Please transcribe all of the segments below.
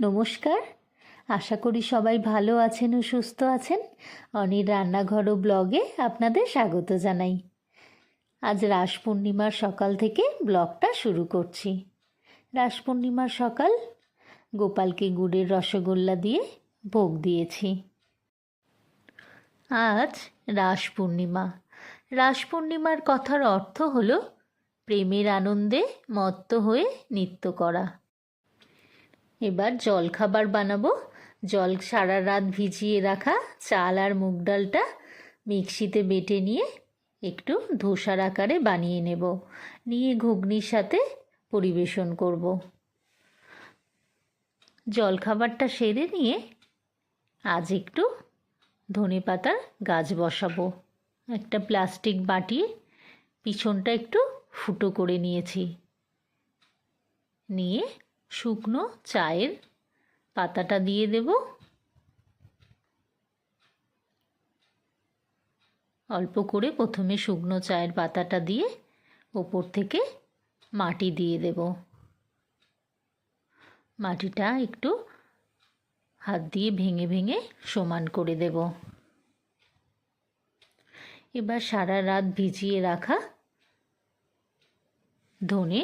নমস্কার। আশা করি সবাই ভালো আছেন ও সুস্থ আছেন। অনির রান্নাঘর ও ব্লগে আপনাদের স্বাগত জানাই। আজ রাস পূর্ণিমার সকাল থেকে ব্লগটা শুরু করছি। রাস পূর্ণিমার সকাল, গোপালকে গুড়ের রসগোল্লা দিয়ে ভোগ দিয়েছি। আজ রাস পূর্ণিমা। রাস পূর্ণিমার কথার অর্থ হলো প্রেমের আনন্দে মত্ত হয়ে নৃত্য করা। এবার জল খাবার বানাবো। জল সারা রাত ভিজিয়ে রাখা চাল আর মুগ ডালটা মিক্সিতে বেটে নিয়ে একটু ধোসার আকারে বানিয়ে নেব। নিয়ে ঘুগনির সাথে পরিবেশন করব। জল খাবারটা সেরে নিয়ে আজ একটু ধনে পাতার গাছ বসাবো। একটা প্লাস্টিক বাটি পিছনটা একটু ফুটো করে নিয়েছি। নিয়ে শুকনো চায়ের পাতাটা দিয়ে দেব। অল্প করে প্রথমে শুকনো চায়ের পাতাটা দিয়ে ওপর থেকে মাটি দিয়ে দেব। মাটিটা একটু হাত দিয়ে ভেঙে ভেঙে সমান করে দেব। এবার সারা রাত ভিজিয়ে রাখা ধনে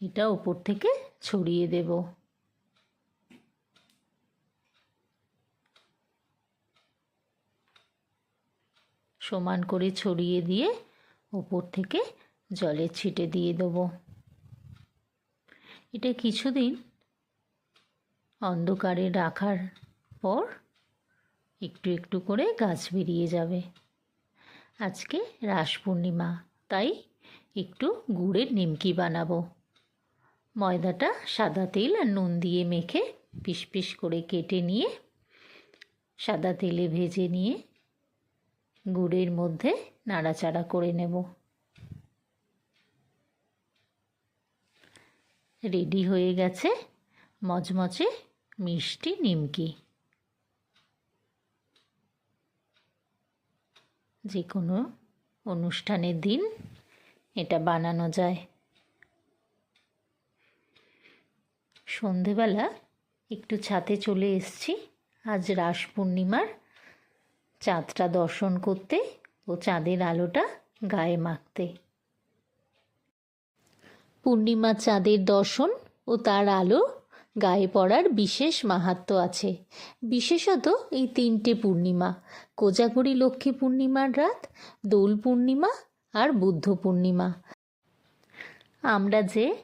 এটা ওপর থেকে ছড়িয়ে দেব। সমান করে ছড়িয়ে দিয়ে ওপর থেকে জলের ছিটে দিয়ে দেব। এটা কিছুদিন অন্ধকারে রাখার পর একটু একটু করে গাছ বেরিয়ে যাবে। আজকে রাস পূর্ণিমা, তাই একটু গুড়ের নিমকি বানাবো। ময়দাটা সাদা তেল আর নুন দিয়ে মেখে পিস পিস করে কেটে নিয়ে সাদা তেলে ভেজে নিয়ে গুড়ের মধ্যে নাড়াচাড়া করে নেব। রেডি হয়ে গেছে মচমচে মিষ্টি নিমকি। যে কোনো অনুষ্ঠানের দিন এটা বানানো যায়। সন্ধেবেলা একটু ছাতে চলে এসছি। আজ রাস পূর্ণিমার। চাঁদটা দর্শন করতে ও চাঁদের আলোটা গায়ে মাখতে। পূর্ণিমা চাঁদের দর্শন ও তার আলো গায়ে পড়ার বিশেষ মাহাত্ম্য আছে। বিশেষত এই তিনটে পূর্ণিমা, কোজাগরী লক্ষ্মী পূর্ণিমার রাত, দোল পূর্ণিমা আর বুদ্ধ পূর্ণিমা। আমরা যে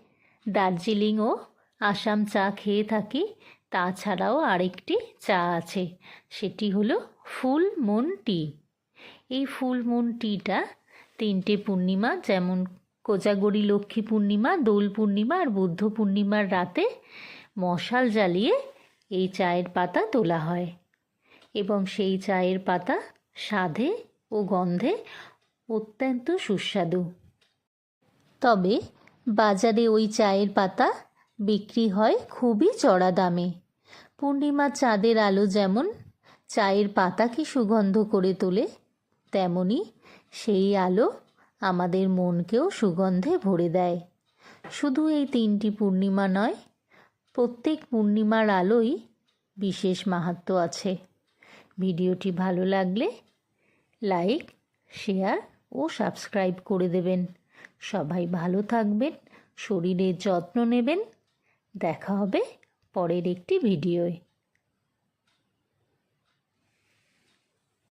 দার্জিলিং ও আসাম চা খেয়ে থাকি, তাছাড়াও আরেকটি চা আছে, সেটি হলো ফুল মুন টি। এই ফুল মুন টিটা তিনটে পূর্ণিমা, যেমন কোজাগরী লক্ষ্মী পূর্ণিমা, দোল পূর্ণিমা আর বুদ্ধ পূর্ণিমার রাতে মশাল জ্বালিয়ে এই চায়ের পাতা তোলা হয়। এবং সেই চায়ের পাতা স্বাদে ও গন্ধে অত্যন্ত সুস্বাদু। তবে বাজারে ওই চায়ের পাতা বিক্রি হয় খুবই চড়া দামে। পূর্ণিমার চাঁদের আলো যেমন চায়ের পাতাকে সুগন্ধ করে তোলে, তেমনি সেই আলো আমাদের মনকেও সুগন্ধে ভরে দেয়। শুধু এই তিনটি পূর্ণিমা নয়, প্রত্যেক পূর্ণিমার আলোই বিশেষ মাহাত্ম আছে। ভিডিওটি ভালো লাগলে লাইক, শেয়ার ও সাবস্ক্রাইব করে দেবেন। সবাই ভালো থাকবেন শরীরের যত্ন নেবেন দেখা হবে পরের একটি ভিডিওয়।